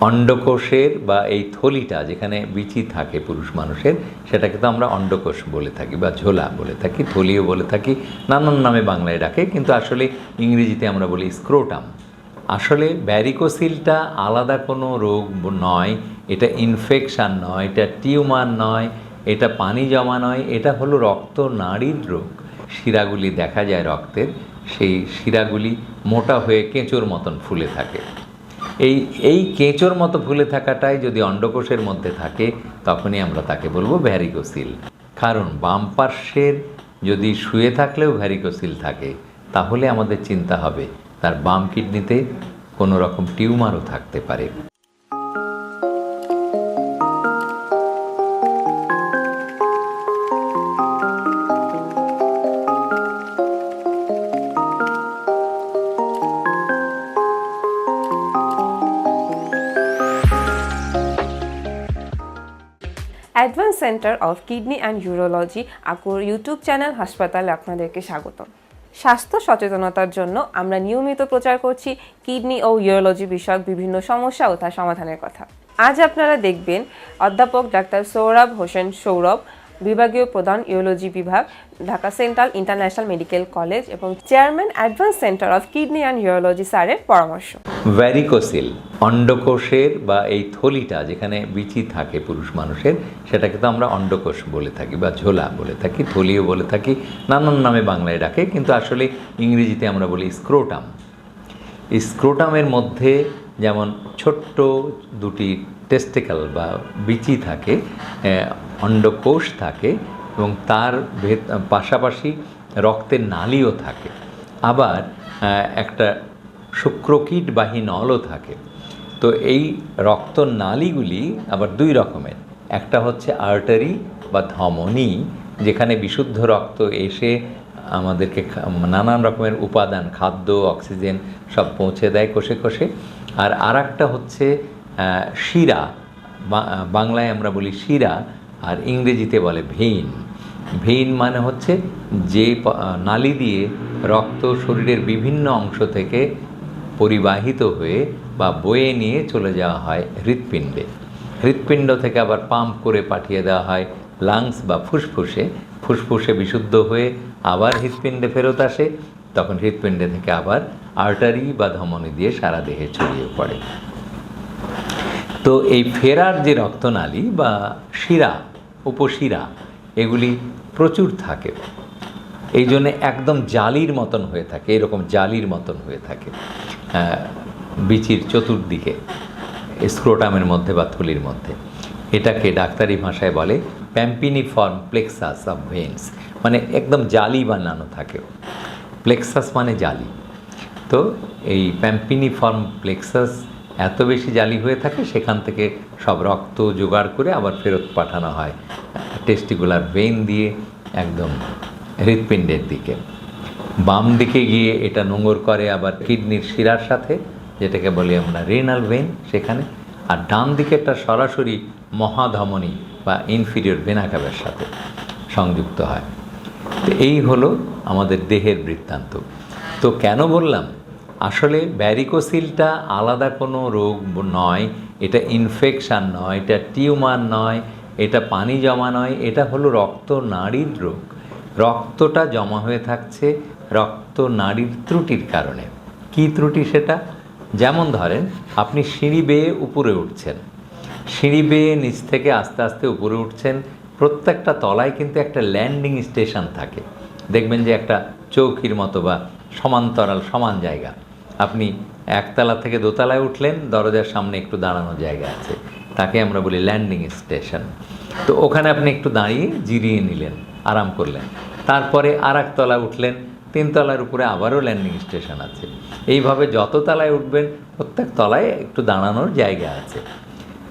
অন্ডকোষের বা এই থলিটা যেখানে বিচি থাকে পুরুষ মানুষের, সেটাকে তো আমরা অন্ডকোষ বলে থাকি বা ঝোলা বলে থাকি, থলিও বলে থাকি, নানান নামে বাংলায় ডাকে, কিন্তু আসলে ইংরেজিতে আমরা বলি স্ক্রোটাম। আসলে ব্যারিকোসিলটা আলাদা কোনো রোগ নয়, এটা ইনফেকশান নয়, এটা টিউমার নয়, এটা পানি জমা নয়, এটা হলো রক্ত নাড়ির রোগ। শিরাগুলি দেখা যায় রক্তের, সেই শিরাগুলি মোটা হয়ে কেঁচোর মতন ফুলে থাকে। এই এই কেঁচোর মতো ফুলে থাকাটাই যদি অন্ডকোষের মধ্যে থাকে, তখনই আমরা তাকে বলব ভ্যারিকোসিল। কারণ বাম পার্শ্বের যদি শুয়ে থাকলেও ভ্যারিকোসিল থাকে, তাহলে আমাদের চিন্তা হবে, তার বাম কিডনিতে কোনো রকম টিউমারও থাকতে পারে। Centre of kidney and urology আকুর YouTube channel হাসপাতালে আপনাদেরকে স্বাগত স্বাস্থ্য সচেতনতার জন্য আমরা নিয়মিত প্রচার করছি কিডনি ও ইউরোলজি বিষয়ক বিভিন্ন সমস্যা ও তার সমাধানের কথা। আজ আপনারা দেখবেন অধ্যাপক ডাক্তার সৌরভ হোসেন সৌরভ বিভাগীয় প্রধান ইউরোলজি বিভাগ, Dhaka central international medical college এবং chairman advance centre of kidney and urology স্যারের পরামর্শ। ভ্যারিকোসিল, অন্ডকোষের বা এই থলিটা যেখানে বিচি থাকে পুরুষ মানুষের, সেটাকে তো আমরা অন্ডকোষ বলে থাকি বা ঝোলা বলে থাকি, থলিও বলে থাকি, নানান নামে বাংলায় ডাকে, কিন্তু আসলে ইংরেজিতে আমরা বলি স্ক্রোটাম। স্ক্রোটামের মধ্যে যেমন ছোট্ট দুটি টেস্টিক্যাল বা বিচি থাকে অন্ডকোষ থাকে এবং তার ভেত পাশাপাশি রক্তের নালিও থাকে। আবার একটা শুক্রকীটবাহী নলও থাকে। তো এই রক্ত নালীগুলি আবার দুই রকমের। একটা হচ্ছে আর্টারি বা ধমনী, যেখানে বিশুদ্ধ রক্ত এসে আমাদেরকে নানান রকমের উপাদান, খাদ্য, অক্সিজেন সব পৌঁছে দেয় কোষে কোষে। আর আর হচ্ছে শিরা বাংলায় আমরা বলি শিরা। আর ইংরেজিতে বলে ভেইন ভেইন মানে হচ্ছে যে নালি দিয়ে রক্ত শরীরের বিভিন্ন অংশ থেকে পরিবাহিত হয়ে বা বয়ে নিয়ে চলে যাওয়া হয় হৃৎপিণ্ডে। হৃৎপিণ্ড থেকে আবার পাম্প করে পাঠিয়ে দেওয়া হয় লাংস বা ফুসফুসে। ফুসফুসে বিশুদ্ধ হয়ে আবার হৃৎপিণ্ডে ফেরত আসে। তখন হৃৎপিণ্ডে থেকে আবার আর্টারি বা ধমনী দিয়ে সারা দেহে ছড়িয়ে পড়ে। তো এই ফেরার যে রক্তনালী বা শিরা উপশিরা, এগুলি প্রচুর থাকে। এই জন্যে একদম জালির মতন হয়ে থাকে, এরকম জালির মতন হয়ে থাকে। বিচির চতুর্দিকে, স্ক্রোটামের মধ্যে বা থলির মধ্যে। এটাকে ডাক্তারি ভাষায় বলে প্যাম্পিনিফর্ম প্লেক্সাস অফ ভেন্স মানে একদম জালি বানানো থাকে। প্লেক্সাস মানে জালি। তো এই প্যাম্পিনিফর্ম প্লেক্সাস এত বেশি জালি হয়ে থাকে, সেখান থেকে সব রক্ত জোগাড় করে আবার ফেরত পাঠানো হয়। টেস্টিকুলার ভেন দিয়ে একদম হৃৎপিণ্ডের দিকে। বাম দিকে গিয়ে এটা নোংর করে আবার কিডনির শিরার সাথে, যেটাকে বলি আমরা রেনাল ভেন সেখানে, আর ডান দিকেরটা সরাসরি মহাধমনী বা ইনফিরিয়র ভেনাকাবের সাথে সংযুক্ত হয়। তো এই হলো আমাদের দেহের বৃত্তান্ত। তো কেন বললাম? আসলে ব্যারিকোসিলটা আলাদা কোনো রোগ নয়, এটা ইনফেকশান নয়, এটা টিউমার নয়, এটা পানি জমা নয়, এটা হলো রক্ত নাড়ির রোগ। রক্তটা জমা হয়ে থাকছে রক্ত নাড়ির ত্রুটির কারণে। কি ত্রুটি সেটা? যেমন ধরেন, আপনি সিঁড়ি বেয়ে উপরে উঠছেন। সিঁড়ি বেয়ে নিচ থেকে আস্তে আস্তে উপরে উঠছেন, প্রত্যেকটা তলায় কিন্তু একটা ল্যান্ডিং স্টেশন থাকে। দেখবেন যে একটা চৌকির মতো বা সমান্তরাল, সমান জায়গা। আপনি একতলা থেকে দোতলায় উঠলেন, দরজার সামনে একটু দাঁড়ানো জায়গা আছে। তাকে আমরা বলি ল্যান্ডিং স্টেশন। তো ওখানে আপনি একটু দাঁড়িয়ে জিরিয়ে নিলেন, আরাম করলেন। তারপরে আর তলা উঠলেন, তিনতলার উপরে আবারও ল্যান্ডিং স্টেশন আছে। এইভাবে যত তলায় উঠবেন, প্রত্যেক তলায় একটু দাঁড়ানোর জায়গা আছে।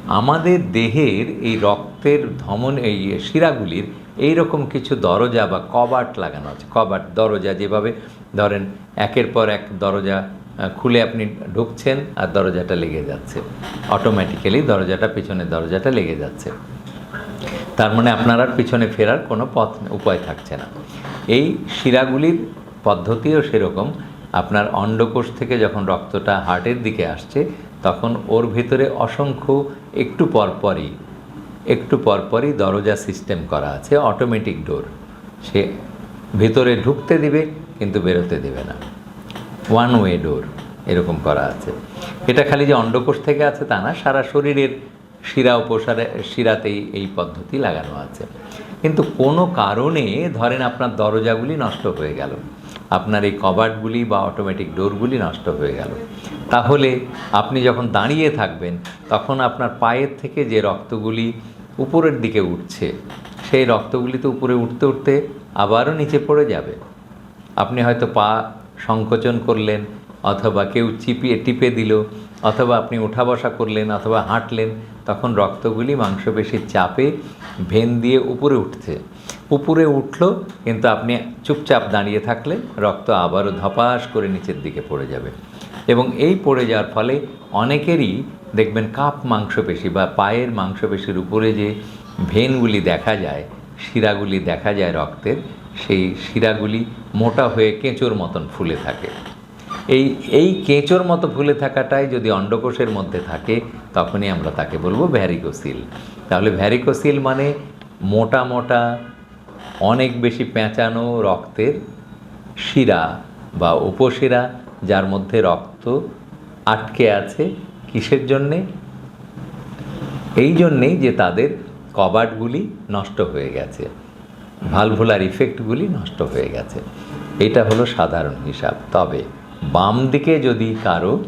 আমাদের দেহের এই রক্তের ধমন, এই শিরাগুলির এই রকম কিছু দরজা বা কবাট লাগানো আছে। কবাট, দরজা যেভাবে ধরেন, একের পর এক দরজা খুলে আপনি ঢুকছেন আর দরজাটা লেগে যাচ্ছে। অটোমেটিক্যালি দরজাটা পিছনে দরজাটা লেগে যাচ্ছে। তার মানে আপনার আর পিছনে ফেরার কোনো পথ, উপায় থাকছে না। এই শিরাগুলির পদ্ধতিও সেরকম। আপনার অন্ডকোষ থেকে যখন রক্তটা হার্টের দিকে আসছে, তখন ওর ভিতরে অসংখ্য একটু পরপরই একটু পরপরই দরজা সিস্টেম করা আছে অটোমেটিক ডোর সে ভেতরে ঢুকতে দিবে, কিন্তু বেরোতে দেবে না। ওয়ান ওয়ে ডোর এরকম করা আছে। এটা খালি যে অন্ডকোষ থেকে আছে তা না, সারা শরীরের শিরা উপসারে, শিরাতেই এই পদ্ধতি লাগানো আছে। কিন্তু কোনো কারণে ধরেন আপনার দরজাগুলি নষ্ট হয়ে গেল, আপনার এই কবাটগুলি বা অটোমেটিক ডোরগুলি নষ্ট হয়ে গেল। তাহলে আপনি যখন দাঁড়িয়ে থাকবেন, তখন আপনার পায়ের থেকে যে রক্তগুলি উপরের দিকে উঠছে, সেই রক্তগুলি তো উপরে উঠতে উঠতে আবারও নিচে পড়ে যাবে। আপনি হয়তো পা সংকোচন করলেন, অথবা কেউ চিপিয়ে টিপে দিল, অথবা আপনি উঠা বসা করলেন অথবা হাঁটলেন, তখন রক্তগুলি মাংসপেশির চাপে ভেন দিয়ে উপরে উঠছে। উপরে উঠল, কিন্তু আপনি চুপচাপ দাঁড়িয়ে থাকলে রক্ত আবারও ধপাস করে নিচের দিকে পড়ে যাবে। এবং এই পড়ে যাওয়ার ফলে অনেকেরই দেখবেন কাপ মাংসপেশি বা পায়ের মাংসপেশির উপরে যে ভেনগুলি দেখা যায়, শিরাগুলি দেখা যায় রক্তের সেই শিরাগুলি মোটা হয়ে কেঁচোর মতন ফুলে থাকে। এই এই কেঁচোর মতো ফুলে থাকাটাই যদি অন্ডকোষের মধ্যে থাকে, তখনই আমরা তাকে বলব ভ্যারিকোসিল। তাহলে ভ্যারিকোসিল মানে মোটা মোটা, অনেক বেশি পেঁচানো রক্তের শিরা বা উপশিরা, যার মধ্যে রক্ত আটকে আছে কিসের জন্যে? এই জন্যেই যে তাদের কবাটগুলি নষ্ট হয়ে গেছে। ভালভুলার ইফেক্টগুলি নষ্ট হয়ে গেছে। এটা হলো সাধারণ হিসাব। তবে বাম দিকে যদি কারও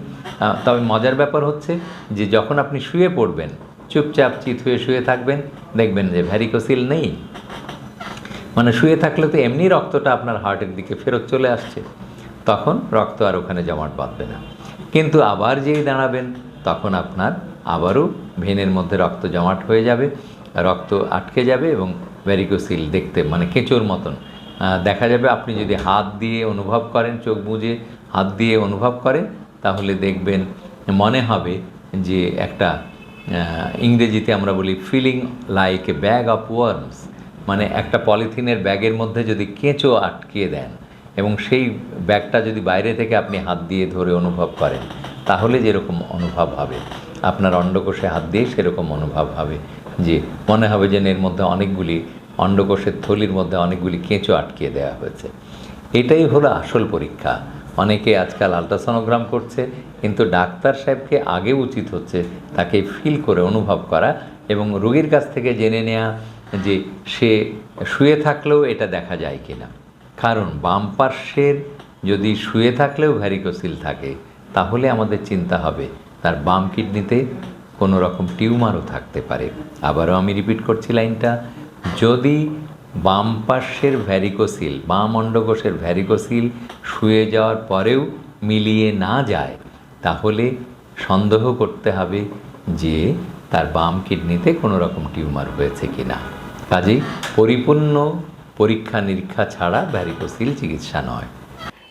তবে মজার ব্যাপার হচ্ছে যে যখন আপনি শুয়ে পড়বেন, চুপচাপ চিত হয়ে শুয়ে থাকবেন, দেখবেন যে ভ্যারিকোসিল নেই। মানে শুয়ে থাকলে তো এমনি রক্তটা আপনার হার্টের দিকে ফেরত চলে আসছে। তখন রক্ত আর ওখানে জমাট বাঁধবে না। কিন্তু আবার যেই দাঁড়াবেন, তখন আপনার আবারও ভেনের মধ্যে রক্ত জমাট হয়ে যাবে। রক্ত আটকে যাবে এবং ভ্যারিকোসিল দেখতে মানে কেঁচোর মতন। দেখা যাবে আপনি যদি হাত দিয়ে অনুভব করেন, চোখ বুজে হাত দিয়ে অনুভব করেন, তাহলে দেখবেন মনে হবে যে একটা ইংরেজিতে আমরা বলি feeling like a bag of worms মানে একটা পলিথিনের ব্যাগের মধ্যে যদি কেঁচো আটকিয়ে দেন এবং সেই ব্যাগটা যদি বাইরে থেকে আপনি হাত দিয়ে ধরে অনুভব করেন, তাহলে যেরকম অনুভব হবে। আপনার অন্ডকোষে হাত দিয়ে সেরকম অনুভব হবে। যে মনে হবে যেন এর মধ্যে অনেকগুলি অন্ডকোষের থলির মধ্যে অনেকগুলি কেঁচো আটকিয়ে দেওয়া হয়েছে। এটাই হলো আসল পরীক্ষা। অনেকে আজকাল আলট্রাসোনোগ্রাম করছে, কিন্তু ডাক্তার সাহেবকে আগে উচিত হচ্ছে তাকে ফিল করে অনুভব করা এবং রোগীর কাছ থেকে জেনে নেওয়া যে সে শুয়ে থাকলেও এটা দেখা যায় কিনা। কারণ বাম পার্শ্বের যদি শুয়ে থাকলেও ভ্যারিকোসিল থাকে, তাহলে আমাদের চিন্তা হবে, তার বাম কিডনিতে কোনো রকম টিউমারও থাকতে পারে। আবারও আমি রিপিট করছি লাইনটা। যদি বাম পার্শ্বের ভ্যারিকোসিল বাম অন্ডকোষের ভ্যারিকোসিল শুয়ে যাওয়ার পরেও মিলিয়ে না যায়, তাহলে সন্দেহ করতে হবে যে তার বাম কিডনিতে কোনো রকম টিউমার হয়েছে কি না কাজেই পরিপূর্ণ পরীক্ষা নিরীক্ষা ছাড়া ভ্যারিকোসিল চিকিৎসা নয়।